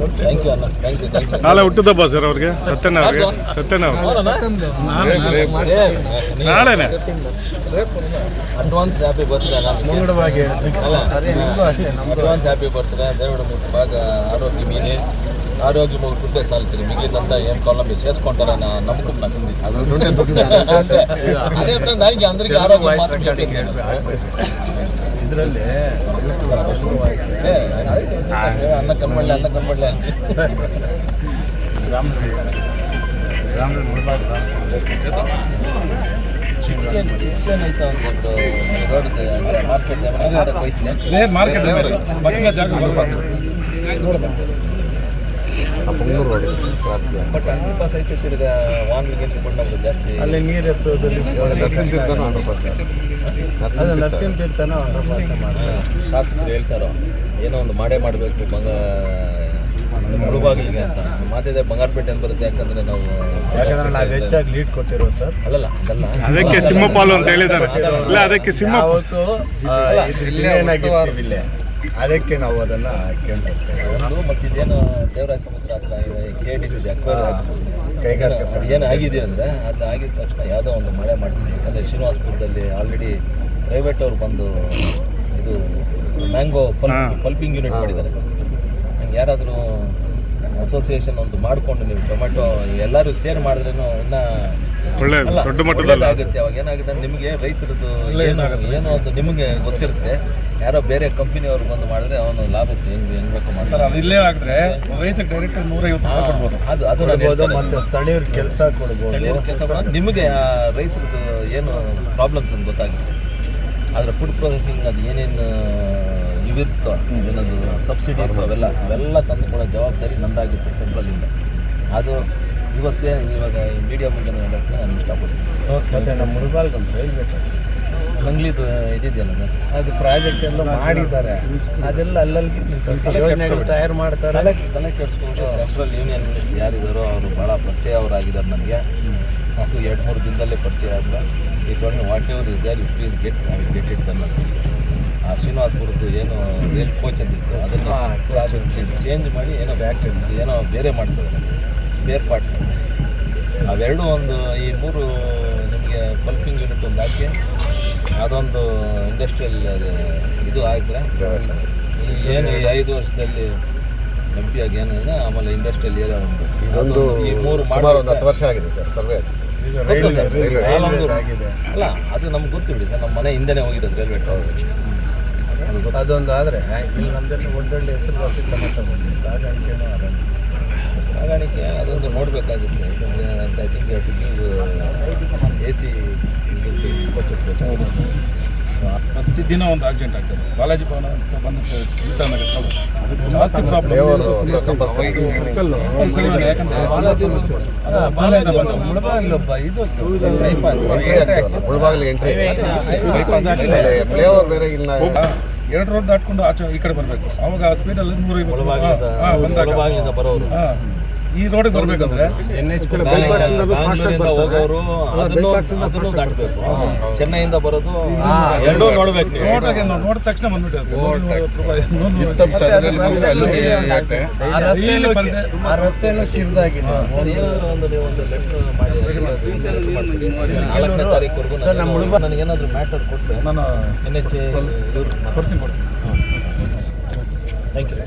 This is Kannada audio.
ಒಂದು ಸೈಡ್ ನಾಳೆ ಹುಟ್ಟಿದಪ್ಪ ಸರ್ ಅವ್ರಿಗೆ? ಸತ್ಯನ ಅವ್ರಿಗೆ? ಸತ್ಯನ ಅವ್ರಿಗೆ ನಾಳೆನೆ? ಅಡ್ವಾನ್ಸ್ ಹ್ಯಾಪಿ ಬರ್ತ್ಡೇ ಮುಂಗಡವಾಗಿ ಅಡ್ವಾನ್ಸ್ ಹ್ಯಾಪಿ ಬರ್ತ್ಡೇ ದೇವರ ಭಾಗ ಆರೋಗ್ಯ ಮೀನೆ ఆరోగ్యం ఒకటే సాల్తుంది మిగిలినంతా ఏం ప్రాబ్లం మీరు చేసుకుంటారన్న నమ్మకం నాకు ఉంది అదే అంటే దానికి అందరికీ ఆరోగ్యం మాత్రం చెప్పింది. ಇದರಲ್ಲಿ ఏ, అదే అన్న కనబడలే అన్న కనబడలే అని ಸಿಕ್ಸ್ಟೀನ್ ಸಿಕ್ಸ್ಟೀನ್ ಐತೆ ಒಂದು ರೋಡ್ ಮಾರ್ಕೆಟ್ ಹೋಯ್ತೀನಿ ರೋಡ್ ಬಟ್ ತಿರ್ಗ ಜಾಸ್ತಿ ಅಲ್ಲಿ ನೀರು ಎತ್ತೋದಲ್ಲಿ ಅದು ನರಸಿಂಹ ತೀರ್ಥನ ಶಾಸಕರು ಹೇಳ್ತಾರೋ ಏನೋ ಒಂದು ಮಾಡೇ ಮಾಡಬೇಕು ಬಂಗ ಮುಳುಬಾಗಿಲಿಗೆ ಅಂತ. ಮಾತಿದೆ ಬಂಗಾರಪೇಟೆ ಅಂತ ಬರುತ್ತೆ ಯಾಕಂದ್ರೆ ನಾವು ಯಾಕಂದ್ರೆ ನಾವು ಹೆಚ್ಚಾಗಿ ಲೀಡ್ ಕೊಟ್ಟಿರೋ ಸರ್. ಅಲ್ಲಲ್ಲ ಅದಲ್ಲ. ಅದಕ್ಕೆ ಸಿಂಹಪಾಲು ಅಂತ ಹೇಳಿದ್ದಾರೆ. ಇಲ್ಲ ಅದಕ್ಕೆ ಸಿಂಹ ಅವತ್ತು ಇಲ್ಲೇ ಅದಕ್ಕೆ ನಾವು ಅದನ್ನ ಕೇಳ್ಕೊಳ್ತೇವೆ ಒಂದು ಮತ್ತೆ ಇದೇನು ದೇವರಾಜ ಸಮುದ್ರ ಹತ್ರ ಕೆ ಡಿ ಇದೆ ಕೈಗಾರಿಕೆ ಏನು ಆಗಿದೆ ಅಂದರೆ ಅದು ಆಗಿದ ತಕ್ಷಣ ಯಾವುದೋ ಒಂದು ಮಳೆ ಮಾಡ್ತೀವಿ ಯಾಕಂದರೆ ಶ್ರೀನಿವಾಸಪುರದಲ್ಲಿ ಆಲ್ರೆಡಿ ಪ್ರೈವೇಟ್ ಅವ್ರು ಬಂದು ಇದು ಮ್ಯಾಂಗೋ ಪಲ್ ಪಲ್ಪಿಂಗ್ ಯೂನಿಟ್ ಮಾಡಿದ್ದಾರೆ. ನಂಗೆ ಯಾರಾದರೂ ಅಸೋಸಿಯೇಷನ್ ಒಂದು ಮಾಡಿಕೊಂಡು ನೀವು ಟೊಮೆಟೊ ಎಲ್ಲರೂ ಸೇರ್ ಮಾಡಿದ್ರೇನು ಇನ್ನೂ ಒಳ್ಳೆ ದೊಡ್ಡ ಮಟ್ಟದಲ್ಲಿ. ಆಗುತ್ತೆ ಅವಾಗ ಏನಾಗುತ್ತೆ ಅಂದ್ರೆ ನಿಮಗೆ ರೈತರದ್ದು ಏನು ಏನೋ ಅಂತ ನಿಮಗೆ ಗೊತ್ತಿರುತ್ತೆ. ಯಾರೋ ಬೇರೆ ಕಂಪನಿಯವ್ರು ಬಂದು ಮಾಡಿದ್ರೆ ಅವನು ಲಾಭ ಹೆಂಗೆ ಹೆಂಗ್ ಬೇಕು ಸರ್ ಮಾಡ್ತಾರೆ ಅದು ಇಲ್ಲೇ ಆಗಿದ್ರೆ ರೈತರಿಗೆ ಡೈರೆಕ್ಟ್ ನೂರೈವತ್ತು ರೂಪಾಯಿ ಕೊಡ್ಬೋದು. ಅದು ಅದು ನಾನು ಕೊಡ್ಬೋದು ಹೇಳ್ತಾ ಮತ್ತೆ ಸ್ಥಳೀಯರ ಕೆಲಸ ಕೊಡ್ಬೋದು. ಕೆಲಸ ನಿಮಗೆ ಆ ರೈತರದ್ದು ಏನು ಪ್ರಾಬ್ಲಮ್ಸ್ ಅಂತ ಗೊತ್ತಾಗುತ್ತೆ. ಆದರೆ ಫುಡ್ ಪ್ರೊಸೆಸಿಂಗ್ ಅದು ಏನೇನು ಇವಿರುತ್ತೋ ಏನದು ಸಬ್ಸಿಡೀಸ್ ಅವೆಲ್ಲ ಅವೆಲ್ಲ ತಂದು ಕೊಡೋ ಜವಾಬ್ದಾರಿ ನಂದಾಗಿತ್ತು ಸೆಂಟ್ರಲಿಂದ ಅದು ಇವತ್ತೇ ಇವಾಗ ಈ ಮೀಡಿಯಾ ಮುಂದೆ ಹೇಳೋಕ್ಕೆ ನಾನು ಇಷ್ಟಪಡ್ತೀನಿ. ಮತ್ತೆ ನಮ್ಮ ಮುರುಗಾಲ್ಗೆ ರೈಲ್ವೆ ಮಂಗ್ಲಿದು ಇದಿದೆಯಲ್ಲ ಅದು? ಅದು ಪ್ರಾಜೆಕ್ಟ್ ಎಲ್ಲ ಮಾಡಿದ್ದಾರೆ. ಅದೆಲ್ಲ ಅಲ್ಲಲ್ಲಿ ಯೋಜನೆಗಳು ತಯಾರು ಮಾಡ್ತಾರೆ. ತಲೆ ತಲೆ ಕೆಡಿಸ್ಕೊಂಡು ಸೆಂಟ್ರಲ್ ಯೂನಿಯನ್ ಮಿನಿಸ್ಟರ್ ಯಾರಿದ್ದಾರೋ ಅವರು ಭಾಳ ಪರಿಚಯ ಅವರಾಗಿದ್ದಾರೆ ನನಗೆ ಅದು ಎರಡು ಮೂರು ದಿನದಲ್ಲೇ ಪರಿಚಯ ಆದ್ರೆ ಈ whatever is there you please get I get it then ಆ ಶ್ರೀನಿವಾಸಪುರದ್ದು ಏನು ಏನು ಕೋಚ್ ಅಂತ ಇತ್ತು. ಅದನ್ನು ಚೇಂಜ್ ಮಾಡಿ ಏನೋ ಬ್ಯಾಟ್ರೀಸ್ ಏನೋ ಬೇರೆ ಮಾಡ್ತಾರೆ ಸ್ಪೇರ್ ಪಾರ್ಟ್ಸ್ ಅವೆರಡೂ ಒಂದು ಈ ಮೂರು ನಿಮಗೆ ಪಲ್ಪಿಂಗ್ ಯೂನಿಟ್ ಒಂದು ಹಾಕಿ ಅದೊಂದು ಇಂಡಸ್ಟ್ರಿಯಲ್ ಇದು ಆಗಿದ್ರೆ ಏನು ಈ ಐದು ವರ್ಷದಲ್ಲಿ ಎಂಪಿಯಾಗಿ ಏನಿದೆ ಆಮೇಲೆ ಇಂಡಸ್ಟ್ರಿಯಲ್ ಏರಿಯಾ ಒಂದು. ಇದೊಂದು ಈ ಮೂರು ಸುಮಾರು ಒಂದು ಹತ್ತು ವರ್ಷ ಆಗಿದೆ ಸರ್ ಸರ್ವೆ ಅಲ್ಲ. ಅದು ನಮ್ಗೆ ಗೊತ್ತಿಬಿಡಿ ಸರ್ ನಮ್ಮ ಮನೆ ಹಿಂದೆನೇ ಹೋಗಿರೋದು ರೈಲ್ವೆ ಟ್ರಾವೆಲ್ ಅದೊಂದು ಆದರೆ ಇಲ್ಲಿ ನಮ್ಮದಲ್ಲಿ ಒಳ್ಳೊಳ್ಳೆ ಹೆಸರುವಾಸಿ ಬಂದಿದೆ ಸಾಗಾಣಿಕೆನೂ ಆರಾಮ ಸಾಗಾಣಿಕೆ ಅದೊಂದು ನೋಡಬೇಕಾಗುತ್ತೆ. ಯಾಕಂದರೆ ಐ ಥಿಂಕ್ ಎ ಸಿ ಬೇಕು ಪ್ರತಿದಿನ ಒಂದು ಆಕ್ಸಿಡೆಂಟ್ ಆಗ್ತದೆ. ಕಾಲೇಜು ಭವನ ಅಂತ ಬಂದು ಜಾಸ್ತಿ ಪ್ರಾಬ್ಲಮ್ ಯಾಕಂದ್ರೆ ಬಾಲಾಜಿ ಬೈಪಾಸ್ ಬೇರೆ ಇಲ್ಲ. ಎರಡು ರೋಡ್ ದಾಟ್ಕೊಂಡು ಆಚೆ ಈ ಕಡೆ ಬರಬೇಕು. ಅವಾಗ ಸ್ಪೀಡಲ್ಲಿ ನೂರೈವತ್ತು ಮುಳಬಾಗಿಲಿಂದ ಹಾ, ಈ ರೋಡಿಗೆ ಬರಬೇಕಂದ್ರೆ ಹೋಗೋರು ಅದನ್ನು ದಾಟಬೇಕು. ಚೆನ್ನೈಯಿಂದ ಬರೋದು ಎರಡೂ ನೋಡ್ಬೇಕು ನೀವು. ನೋಡಿದಾಗ ನೋಡಿದ ತಕ್ಷಣ ಬಂದ್ಬಿಟ್ಟು? ಆ ಕಿರಿದಾಗಿದೆ. ಸರ್ ನಮ್ಮ ಹುಡುಗ- ನನಗೇನಾದ್ರು ಮ್ಯಾಟರ್ ಕೊಟ್ಟರೆ ನಾನು ಎನ್ ಎಚ್ ಕೊಡ್ತೀನಿ ಕೊಡ್ತೀನಿ. Thank you